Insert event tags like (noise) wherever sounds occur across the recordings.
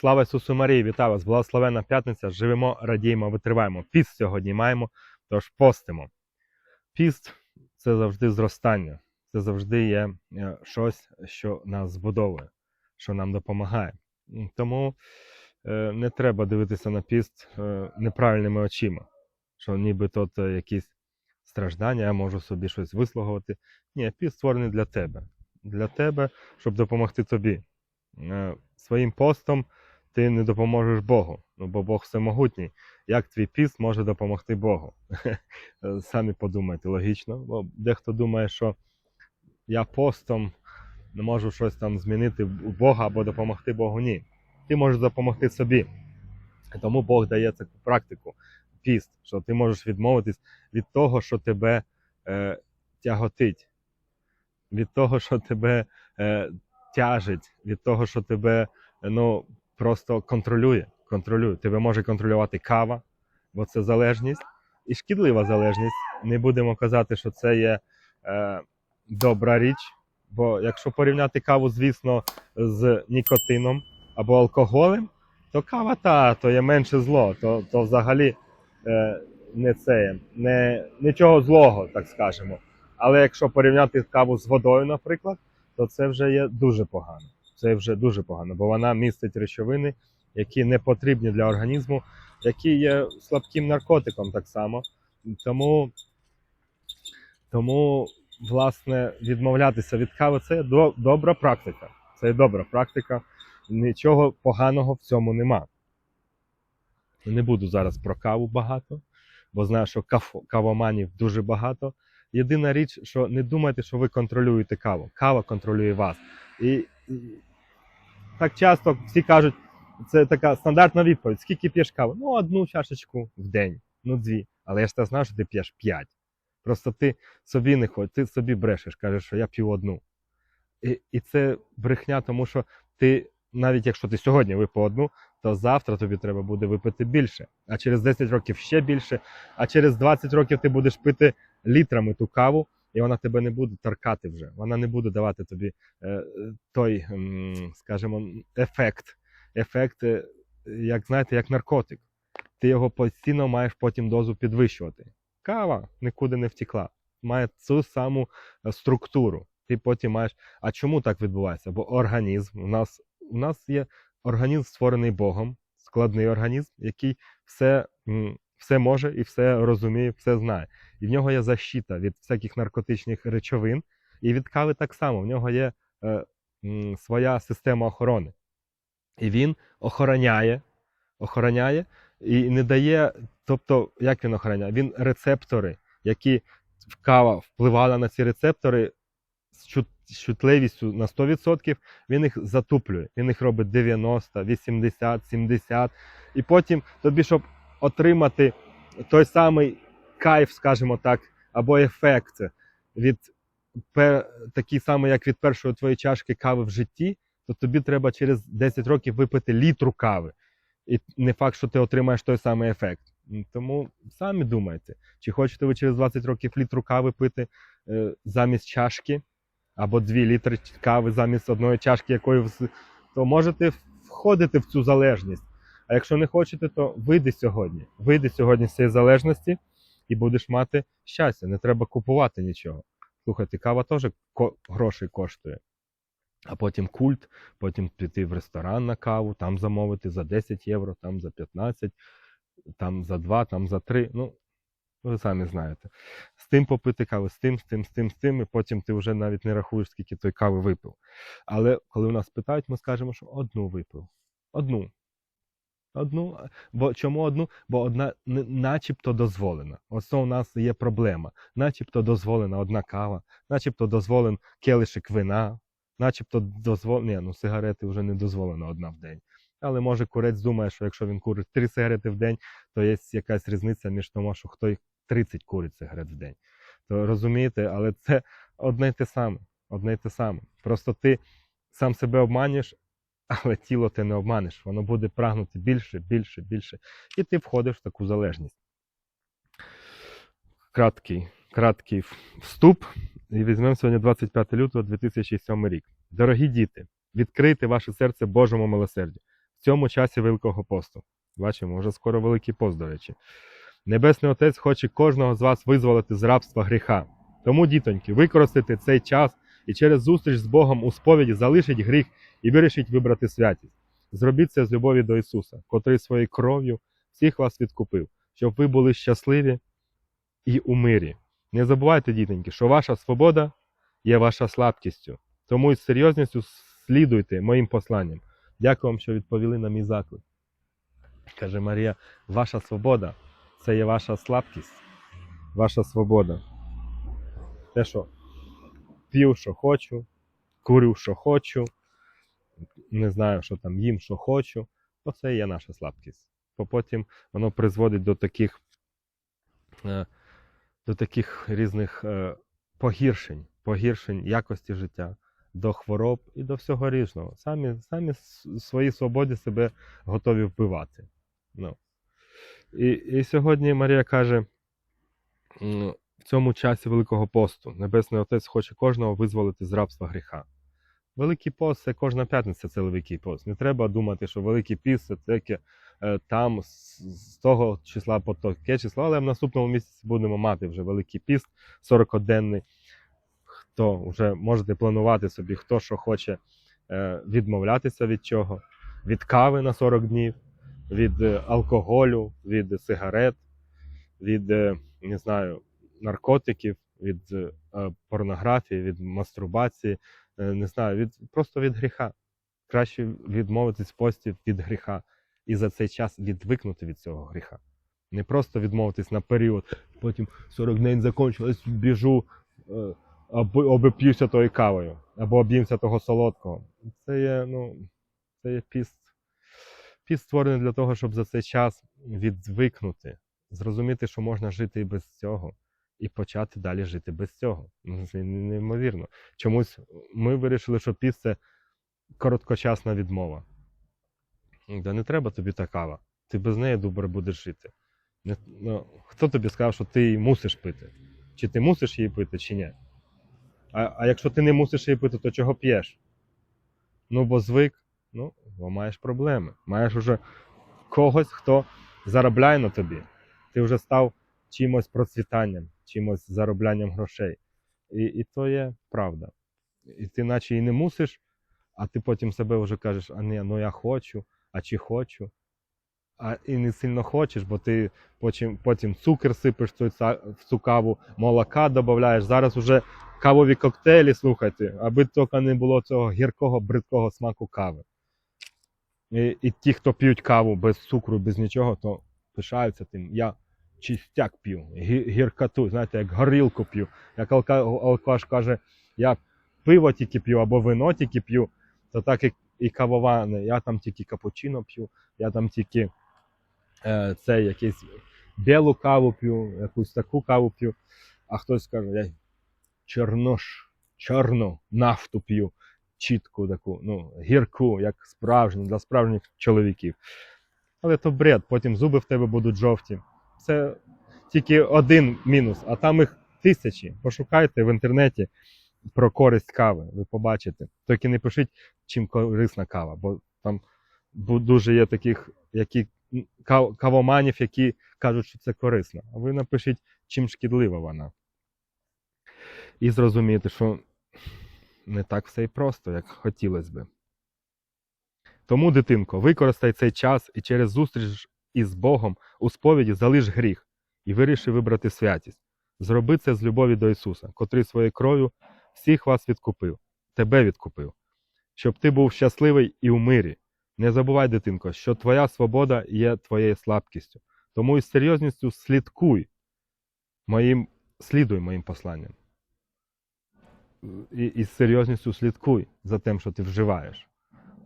Слава Ісусу Марії, вітаю вас! Благословенна п'ятниця. Живемо, радіємо, витриваємо. Піст сьогодні маємо, тож постимо. Піст це завжди зростання. Це завжди є е, щось, що нас збудовує, що нам допомагає. Тому е, не треба дивитися на піст е, неправильними очима, що ніби тут е, якісь страждання, я можу собі щось вислугувати. Ні, піст створений для тебе. Для тебе, щоб допомогти тобі. Своїм постом ти не допоможеш Богу, ну бо Бог всемогутній. Як твій піст може допомогти Богу? Е, (laughs) Самі подумайте, логічно. Бо дехто думає, що я постом не можу щось там змінити у Бога або допомогти Богу. Ні. Ти можеш допомогти собі. Тому Бог дає таку практику, піст, що ти можеш відмовитись від того, що тебе е, тяготить, від того, що тебе е, тяжить, від того, що тебе ну, просто контролює. контролює. Тебе може контролювати кава, бо це залежність, і шкідлива залежність. Не будемо казати, що це є е, добра річ. Бо якщо порівняти каву, звісно, з нікотином або алкоголем, то кава та то є менше зло, то, то взагалі е, не це, не, нічого злого, так скажемо. Але якщо порівняти каву з водою, наприклад, то це вже є дуже погано. Це вже дуже погано, бо вона містить речовини, які не потрібні для організму, які є слабким наркотиком так само. Тому, тому власне, відмовлятися від кави це до- добра практика. Це добра практика. Нічого поганого в цьому нема. Не буду зараз про каву багато, бо знаю, що кавоманів дуже багато. Єдина річ, що не думайте, що ви контролюєте каву. Кава контролює вас. І так часто всі кажуть, це така стандартна відповідь: скільки п'єш кави? Ну, одну чашечку в день, ну дві. Але я ж те знаю, що ти п'єш п'ять. Просто ти собі не хочеш, ти собі брешеш, кажеш, що я п'ю одну. І, і це брехня, тому що ти, навіть якщо ти сьогодні випив одну, то завтра тобі треба буде випити більше, а через 10 років ще більше, а через 20 років ти будеш пити літрами ту каву, і вона тебе не буде торкати вже. Вона не буде давати тобі е, той, скажімо, ефект. Ефект, е, як знаєте, як наркотик. Ти його постійно маєш потім дозу підвищувати. Кава нікуди не втекла. Має цю саму е, структуру. Ти потім маєш. А чому так відбувається? Бо організм у нас у нас є організм, створений Богом, складний організм, який все, все може і все розуміє, все знає. І в нього є защита від всяких наркотичних речовин, і від кави так само. В нього є е, м, своя система охорони. І він охороняє, охороняє і не дає. Тобто, як він охороняє? Він рецептори, які кава впливала на ці рецептори з чут- з чутливістю на 100%, він їх затуплює. Він їх робить 90, 80, 70. І потім тобі, щоб отримати той самий кайф, скажімо так, або ефект від такий самий, як від першої твоєї чашки кави в житті, то тобі треба через 10 років випити літру кави. І не факт, що ти отримаєш той самий ефект. Тому самі думайте, чи хочете ви через 20 років літру кави пити е, замість чашки, або 2 літри кави замість одної чашки, якої то можете входити в цю залежність. А якщо не хочете, то вийди сьогодні. Вийди сьогодні з цієї залежності і будеш мати щастя. Не треба купувати нічого. Слухайте, кава теж грошей коштує. А потім культ, потім піти в ресторан на каву, там замовити за 10 євро, там за 15, там за 2, там за 3. Ну, ви самі знаєте. З тим попити каву, з тим, з тим, з тим, з тим, і потім ти вже навіть не рахуєш, скільки той кави випив. Але коли у нас питають, ми скажемо, що одну випив. Одну. Одну. Бо чому одну? Бо одна начебто дозволена. Ось у нас є проблема. Начебто дозволена одна кава, начебто дозволен келишик вина, начебто дозволено. Ні, ну сигарети вже не дозволено одна в день. Але може курець думає, що якщо він курить три сигарети в день, то є якась різниця між тому, що хто їх 30 курить сигарет в день. То розумієте, але це одне й те саме. Одне й те саме. Просто ти сам себе обманюєш, але тіло ти не обманеш. Воно буде прагнути більше, більше, більше. І ти входиш в таку залежність. Краткий, краткий вступ. І візьмемо сьогодні 25 лютого 2007 рік. Дорогі діти, відкрийте ваше серце Божому милосердю. в цьому часі Великого посту. Бачимо, вже скоро Великий пост, до речі. Небесний Отець хоче кожного з вас визволити з рабства гріха. Тому, дітоньки, використайте цей час і через зустріч з Богом у сповіді залишить гріх і вирішить вибрати святість. Зробіть це з любові до Ісуса, котрий своєю кров'ю всіх вас відкупив, щоб ви були щасливі і у мирі. Не забувайте, дітоньки, що ваша свобода є ваша слабкістю. Тому із серйозністю слідуйте моїм посланням. Дякую вам, що відповіли на мій заклик. Каже Марія, ваша свобода це є ваша слабкість, ваша свобода. Те, що п'ю, що хочу, курю, що хочу, не знаю, що там їм, що хочу, то це є наша слабкість. Бо потім воно призводить до таких, е, до таких різних е, погіршень, погіршень якості життя, до хвороб і до всього різного. Самі, самі с- свої свободі себе готові вбивати. Ну. І, і сьогодні Марія каже: в цьому часі Великого посту Небесний Отець хоче кожного визволити з рабства гріха. Великий пост це кожна п'ятниця, це Великий пост. Не треба думати, що Великий піст це таке е, там з, того числа по таке число, але в наступному місяці будемо мати вже Великий піст 40-денний. Хто вже можете планувати собі, хто що хоче е, відмовлятися від чого, від кави на 40 днів, від е, алкоголю, від сигарет, від не знаю, наркотиків, від порнографії, від мастурбації, не знаю, від, просто від гріха. Краще відмовитись в пості від гріха і за цей час відвикнути від цього гріха. Не просто відмовитись на період, потім 40 днів закінчилось, біжу, е, або обип'юся тою кавою, або об'їмся того солодкого. Це є, ну, це є піст. Піст створений для того, щоб за цей час відвикнути, зрозуміти, що можна жити і без цього, і почати далі жити без цього. Ну, Це неймовірно. Чомусь ми вирішили, що піст це короткочасна відмова. Да не треба тобі та кава. Ти без неї добре будеш жити. Не, ну, хто тобі сказав, що ти її мусиш пити? Чи ти мусиш її пити, чи ні? А, а якщо ти не мусиш її пити, то чого п'єш? Ну, бо звик, ну, бо маєш проблеми. Маєш уже когось, хто заробляє на тобі. Ти вже став чимось процвітанням, чимось зароблянням грошей. І, і то є правда. І ти наче і не мусиш, а ти потім себе вже кажеш, а ні, ну я хочу, а чи хочу. А і не сильно хочеш, бо ти потім, потім цукер сипеш в цю, каву, молока додаєш. Зараз уже кавові коктейлі, слухайте, аби тільки не було цього гіркого, бридкого смаку кави. І, і ті, хто п'ють каву без цукру, без нічого, то пишаються тим. Я чистяк п'ю, гі- гіркоту, знаєте, як горілку п'ю. Як алкаш каже, я пиво тільки п'ю або вино тільки п'ю, то так і, і кавоване. Я там тільки капучино п'ю, я там тільки е, це якийсь білу каву п'ю, якусь таку каву п'ю. А хтось каже, я чорнош, чорну нафту п'ю, чітку таку, ну, гірку, як справжню, для справжніх чоловіків. Але то бред, потім зуби в тебе будуть жовті. Це тільки один мінус, а там їх тисячі. Пошукайте в інтернеті про користь кави, ви побачите. Тільки не пишіть, чим корисна кава, бо там дуже є таких, які кав- кавоманів, які кажуть, що це корисно. А ви напишіть, чим шкідлива вона. І зрозумієте, що не так все і просто, як хотілося би. Тому, дитинко, використай цей час і через зустріч із Богом у сповіді залиш гріх і виріши вибрати святість. Зроби це з любові до Ісуса, котрий своєю кров'ю всіх вас відкупив, тебе відкупив, щоб ти був щасливий і у мирі. Не забувай, дитинко, що твоя свобода є твоєю слабкістю. Тому із серйозністю слідкуй моїм, слідуй моїм посланням. І, і з серйозністю слідкуй за тим, що ти вживаєш.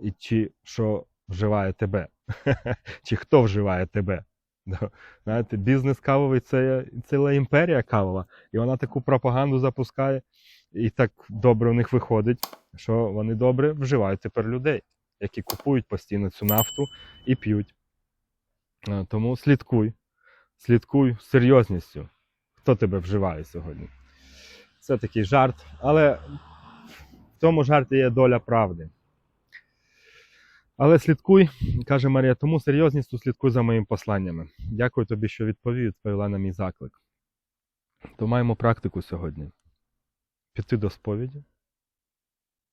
І чи що вживає тебе, (laughs) чи хто вживає тебе. Знаєте, бізнес кавовий це ціла імперія кавова, і вона таку пропаганду запускає, і так добре у них виходить, що вони добре вживають тепер людей, які купують постійно цю нафту і п'ють. Тому слідкуй, слідкуй з серйозністю, хто тебе вживає сьогодні. Це такий жарт, але в цьому жарті є доля правди. Але слідкуй, каже Марія, тому серйозністю слідкуй за моїми посланнями. Дякую тобі, що відповів, відповіла на мій заклик. То маємо практику сьогодні. Піти до сповіді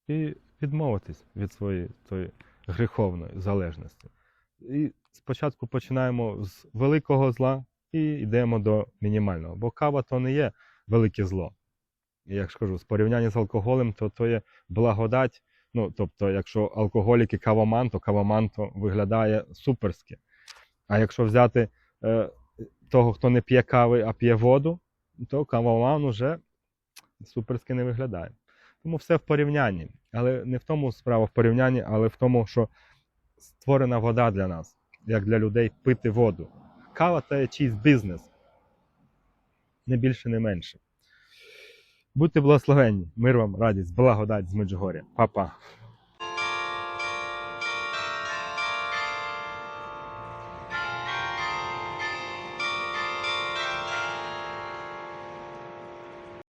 і відмовитись від своєї тої гріховної залежності. І спочатку починаємо з великого зла і йдемо до мінімального. Бо кава то не є велике зло. Як ж кажу, з порівняння з алкоголем, то то є благодать. Ну, тобто, якщо алкоголік і кавоман, то кавоман то виглядає суперськи. А якщо взяти е, того, хто не п'є кави, а п'є воду, то кавоман уже суперськи не виглядає. Тому все в порівнянні. Але не в тому справа в порівнянні, але в тому, що створена вода для нас, як для людей пити воду. Кава це чийсь бізнес. Не більше, не менше. Будьте благословенні. Мир вам, радість, благодать з Меджугоря. Па-па.